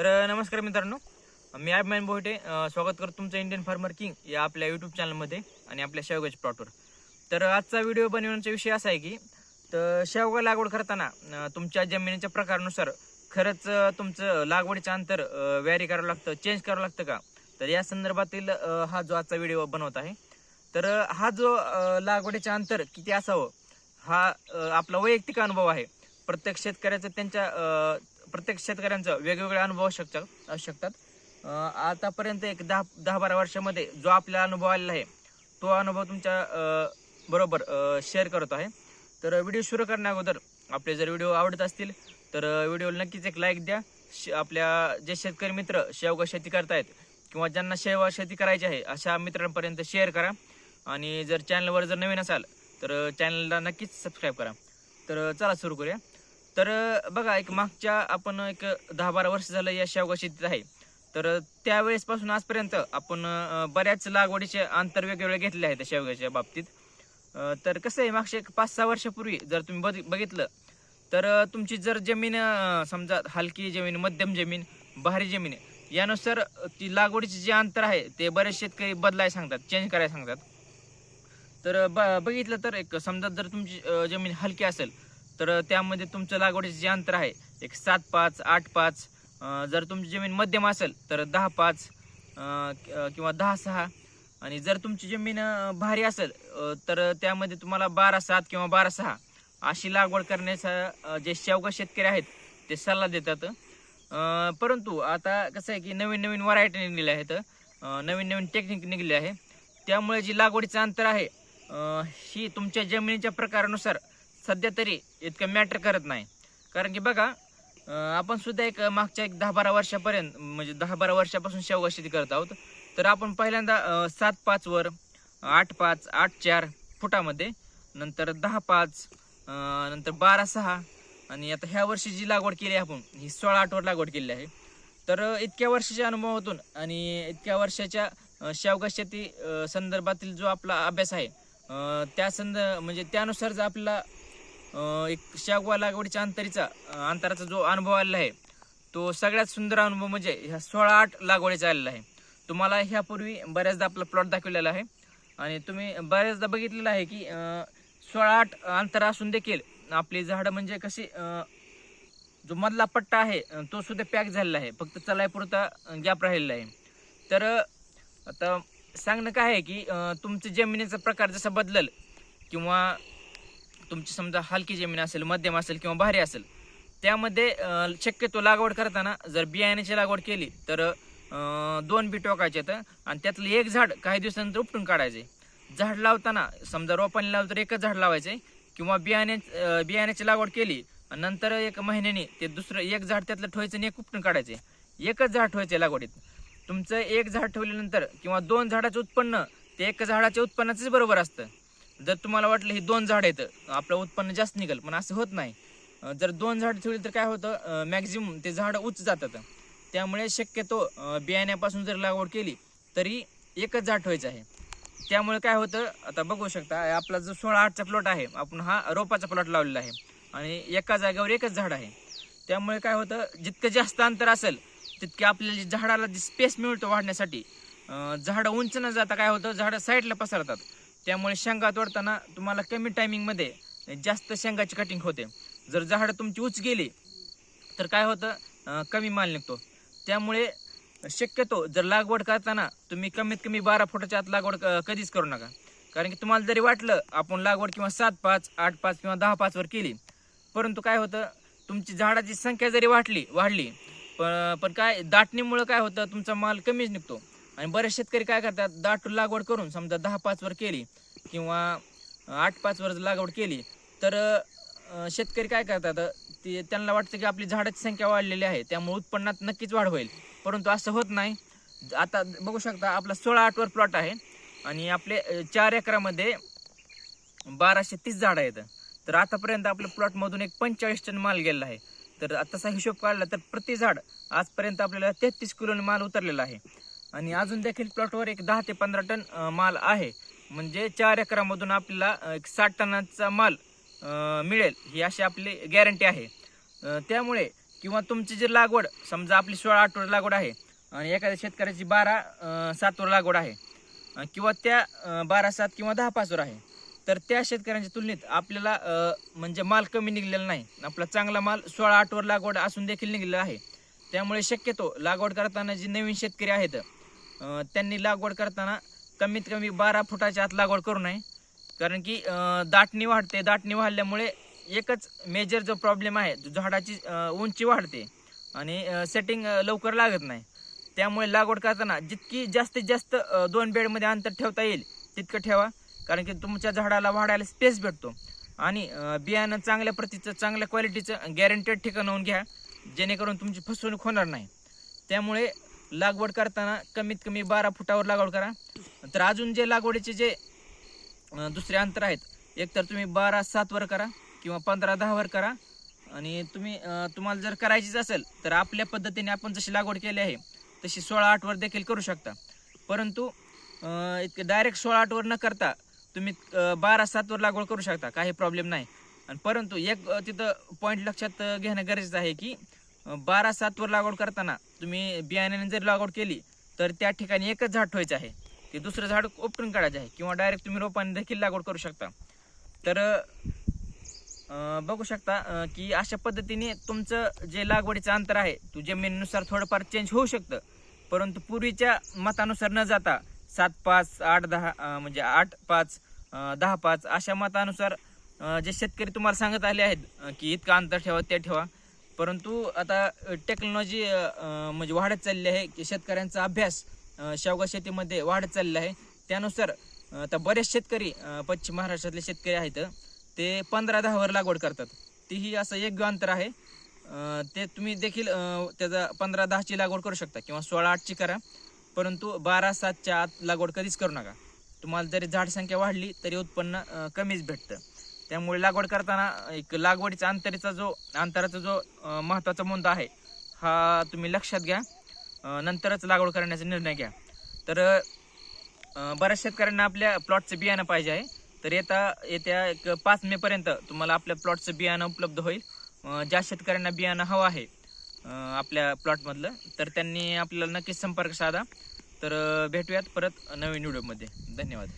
तर नमस्कार मित्रांनो. मी ॲबमॅन बोहटे स्वागत करतो तुमचं इंडियन फार्मर किंग या आपल्या यूट्यूब चॅनलमध्ये आणि आपल्या शेवगाच्या प्लॉटवर तर आजचा व्हिडिओ बनवण्याचा विषय असा आहे की तर शेवगा लागवड करताना तुमच्या जमिनीच्या प्रकारानुसार खरंच तुमचं लागवडीचं अंतर व्हॅरी करावं लागतं चेंज करावं लागतं का? तर या संदर्भातील हा जो आजचा व्हिडिओ बनवत आहे तर हा जो लागवडीचं अंतर किती असावं हा आपला वैयक्तिक अनुभव आहे. प्रत्येक शेतकऱ्याचं त्यांच्या प्रत्येक शेतकऱ्यांचं वेगवेगळे अनुभव असू शकतात. असू शकतात आतापर्यंत एक दहा दहा बारा वर्षामध्ये जो आपला अनुभव आलेला आहे तो अनुभव तुमच्या बरोबर शेअर करतो आहे. तर व्हिडिओ सुरू करण्या अगोदर आपले जर व्हिडिओ आवडत असतील तर व्हिडिओला नक्कीच एक लाईक द्या. श- आपल्या जे शेतकरी मित्र शेवगा शेती करतायत किंवा ज्यांना शेवगा शेती करायची आहे अशा मित्रांपर्यंत शेअर करा. आणि जर चॅनलवर जर नवीन असाल तर चॅनलला नक्कीच सबस्क्राईब करा. तर चला सुरू करूया. तर बघा एक मागच्या आपण एक दहा बारा वर्ष झालं या शेवगा शेतीत आहे. तर त्यावेळेसपासून आजपर्यंत आपण बऱ्याच लागवडीचे अंतर वेगवेगळे घेतले आहेत त्या शेवग्याच्या बाबतीत. तर कसं आहे मागच्या एक पाच सहा वर्षापूर्वी जर तुम्ही बघ- बघितलं तर तुमची जर जमीन समजा हलकी जमीन मध्यम जमीन भारी जमीन यानुसार ती लागवडीचे जे अंतर आहे ते बरेच शेतकरी बदलाय सांगतात चेंज करायला सांगतात. तर ब बघितलं तर एक समजा जर तुमची जमीन हलकी असेल तर त्यामध्ये तुमचं लागवडीचं जे अंतर आहे एक सात पाच आठ पाच जर तुमची जमीन मध्यम असेल तर दहा पाच किंवा दहा सहा. आणि जर तुमची जमीन भारी असेल तर त्यामध्ये तुम्हाला बारा सात किंवा बारा सहा अशी लागवड करण्याचा जे शेवगा शेतकरी आहेत ते सल्ला देतात. परंतु आता कसं आहे की नवीन नवीन व्हरायटी निघलेल्या आहेत. नवीन नवीन टेक्निक निघाली आहे. त्यामुळे जी लागवडीचं अंतर आहे ही तुमच्या जमिनीच्या प्रकारानुसार सध्या तरी इतकं मॅटर करत नाही. कारण की बघा आपण सुद्धा एक मागच्या एक दहा बारा वर्षापर्यंत म्हणजे दहा बारा वर्षापासून शेवगा शेती करत आहोत. तर आपण पहिल्यांदा सात पाच वर आठ पाच आठ चार फुटामध्ये नंतर दहा पाच नंतर बारा सहा आणि आता ह्या वर्षी जी लागवड केली आहे आपण ही सोळा आठ वर लागवड केली आहे. तर इतक्या वर्षाच्या अनुभवातून आणि इतक्या वर्षाच्या शेवगा शेती संदर्भातील जो आपला अभ्यास आहे त्या संद म्हणजे त्यानुसार जर आपल्याला एक शागवा लागवडीच्या अंतरीचा अंतराचा जो अनुभव आलेला आहे तो सगळ्यात सुंदर अनुभव म्हणजे ह्या सोळा आठ लागवडीचा आलेला आहे. तुम्हाला ह्यापूर्वी बऱ्याचदा आपला प्लॉट दाखवलेला आहे आणि तुम्ही बऱ्याचदा बघितलेलं आहे की सोळा आठ अंतर असून देखील आपली झाडं म्हणजे कशी जो मधला पट्टा आहे तो सुद्धा पॅक झालेला आहे. फक्त चलायपुरता गॅप राहिलेला आहे. तर आता सांगणं काय आहे की तुमचं जमिनीचा प्रकार जसा बदलल किंवा तुमची समजा हलकी जमीन असेल मध्यम असेल किंवा भारी असेल त्यामध्ये शक्यतो लागवड करताना जर बियाण्याची लागवड केली तर दोन बी टोकायचे आहेत आणि त्यातलं एक झाड काही दिवसानंतर उपटून काढायचे. झाड लावताना समजा रोपाने लावलं तर एकच झाड लावायचे किंवा बियाणे बियाण्याची लागवड केली आणि नंतर एक महिन्याने ते दुसरं एक झाड त्यातलं ठेवायचं आणि एक उपटून काढायचे. एकच झाड ठेवायचे लागवडीत. तुमचं एक झाड ठेवल्यानंतर किंवा दोन झाडाचं उत्पन्न ते एक झाडाच्या उत्पन्नाचंच बरोबर असतं. जर तुम्हाला वाटलं हे दोन झाड आहेत आपलं उत्पन्न जास्त निघेल पण असं होत नाही. जर दोन झाड ठेवली तर काय होतं मॅक्झिमम ते झाड उच जातात. त्यामुळे शक्यतो बियाण्यापासून जर लागवड केली तरी एकच झाड ठेवायचं आहे. त्यामुळे काय होतं आता बघू शकता आपला जो सोळा आठचा प्लॉट आहे आपण हा रोपाचा प्लॉट लावलेला आहे. आणि एका जागेवर एकच झाड आहे. त्यामुळे काय होतं जितकं जास्त अंतर असेल तितके आपल्याला झाडाला जी स्पेस मिळतो वाढण्यासाठी झाडं उंच न जाता काय होतं झाडं साईडला पसरतात. त्यामुळे शेंगा तोडताना तुम्हाला कमी टायमिंगमध्ये जास्त शेंगाची कटिंग होते. जर झाडं तुमची उच गेली तर काय होतं? कमी माल निघतो. त्यामुळे शक्यतो जर लागवड करताना तुम्ही कमीत कमी बारा फुटाच्या आत लागवड क- कधीच करू नका. कारण की तुम्हाला जरी वाटलं आपण लागवड किंवा सात पाच आठ पाच किंवा दहा पाचवर केली परंतु काय होतं? तुमची झाडाची संख्या जरी वाढली वाढली पण पण काय दाटणीमुळं काय होतं? तुमचा माल कमीच निघतो. आणि बरेच शेतकरी काय करतात दाटून लागवड करून समजा दहा पाचवर केली किंवा आठ पाचवर लागवड केली तर शेतकरी काय करतात ते त्यांना वाटतं की आपली झाडाची संख्या वाढलेली आहे त्यामुळे उत्पन्नात नक्कीच वाढ होईल. परंतु असं होत नाही. आता बघू शकता आपला सोळा आठवर प्लॉट आहे आणि आपले चार एकरामध्ये बाराशे तीस झाडं आहेत. तर आतापर्यंत आपल्या प्लॉटमधून एक पंचेचाळीस टन माल गेलेला आहे. तर तसा हिशोब काढला तर प्रति झाड आजपर्यंत आपल्याला तेहतीस किलो माल उतरलेला आहे. आणि अजून देखील प्लॉटवर एक दहा ते पंधरा टन माल आहे. म्हणजे चार एकरामधून आपल्याला एक साठ टनाचा माल मिळेल. ही अशी आपली गॅरंटी आहे. त्यामुळे किंवा तुमची जी लागवड समजा आपली सोळा आठवर लागवड आहे आणि एखाद्या शेतकऱ्याची बारा सातवर लागवड आहे किंवा त्या बारा सात किंवा दहा पाचवर आहे तर त्या शेतकऱ्यांच्या तुलनेत आपल्याला म्हणजे माल कमी निघलेला नाही. आपला चांगला माल सोळा आठवर लागवड असून देखील निघलेला आहे. त्यामुळे शक्यतो लागवड करताना जे नवीन शेतकरी आहेत त्यांनी लागवड करताना कमीत कमी बारा फुटाच्या आत लागवड करू नये. कारण की दाटणी वाढते. दाटणी वाढल्यामुळे एकच मेजर जो प्रॉब्लेम आहे झाडाची उंची वाढते आणि सेटिंग लवकर लागत नाही. त्यामुळे लागवड करताना जितकी जास्तीत जास्त दोन बेडमध्ये अंतर ठेवता येईल तितकं ठेवा. कारण की तुमच्या झाडाला वाढायला स्पेस भेटतो. आणि बियाणं चांगल्या प्रतीचं चांगल्या क्वालिटीचं गॅरंटेड ठिकाणाहून घ्या. जेणेकरून तुमची फसवणूक होणार नाही. त्यामुळे लागवड करताना कमीत कमी बारा फुटावर लागवड करा. तर अजून जे लागवडीचे जे दुसरे अंतर आहेत एक तर तुम्ही बारा सातवर करा किंवा पंधरा दहावर करा. आणि तुम्ही तुम्हाला जर करायचीच असेल तर आपल्या पद्धतीने आपण जशी लागवड केली आहे तशी सोळा आठवर देखील करू शकता. परंतु डायरेक्ट सोळा आठवर न करता तुम्ही बारा सातवर लागवड करू शकता काही प्रॉब्लेम नाही. आणि परंतु एक तिथं पॉईंट लक्षात घेणं गरजेचं आहे की बारा सातवर लागवड करताना तुम्ही बियाण्याने जर लागवड केली तर त्या ठिकाणी एकच झाड ठेवायचं आहे. ते दुसरं झाड उपटून काढायचं आहे किंवा डायरेक्ट तुम्ही रोपाने देखील लागवड करू शकता. तर बघू शकता की अशा पद्धतीने तुमचं जे लागवडीचं अंतर आहे तो जमिनीनुसार थोडंफार चेंज होऊ शकतं. परंतु पूर्वीच्या मतानुसार न जाता सात पाच आठ दहा म्हणजे आठ पाच दहा पाच अशा मतानुसार जे शेतकरी तुम्हाला सांगत आले आहेत की इतकं अंतर ठेवा ते ठेवा. परंतु आता टेक्नॉलॉजी म्हणजे वाढत चालली आहे. की शेतकऱ्यांचा अभ्यास शेवगा शेतीमध्ये वाढत चाललेला आहे. त्यानुसार आता बरेच शेतकरी पश्चिम महाराष्ट्रातले शेतकरी आहेत ते पंधरा दहावर लागवड करतात. तीही असं एक अंतर आहे. ते तुम्ही देखील त्याचा पंधरा दहाची लागवड करू शकता किंवा सोळा आठची करा. परंतु बारा सातच्या आत लागवड कधीच करू नका. तुम्हाला जरी झाड संख्या वाढली तरी उत्पन्न कमीच भेटतं. त्यामुळे लागवड करताना एक लागवडीचा अंतरीचा जो अंतराचा जो महत्त्वाचा मुद्दा आहे हा तुम्ही लक्षात घ्या. नंतरच लागवड करण्याचा निर्णय घ्या. तर बऱ्याच शेतकऱ्यांना आपल्या प्लॉटचं बियाणं पाहिजे आहे. तर येता येत्या एक पाच मेपर्यंत तुम्हाला आपल्या प्लॉटचं बियाणं उपलब्ध होईल. ज्या शेतकऱ्यांना बियाणं हवं आहे आपल्या प्लॉटमधलं तर त्यांनी आपल्याला नक्कीच संपर्क साधा. तर भेटूयात परत नवीन व्हिडिओमध्ये. धन्यवाद.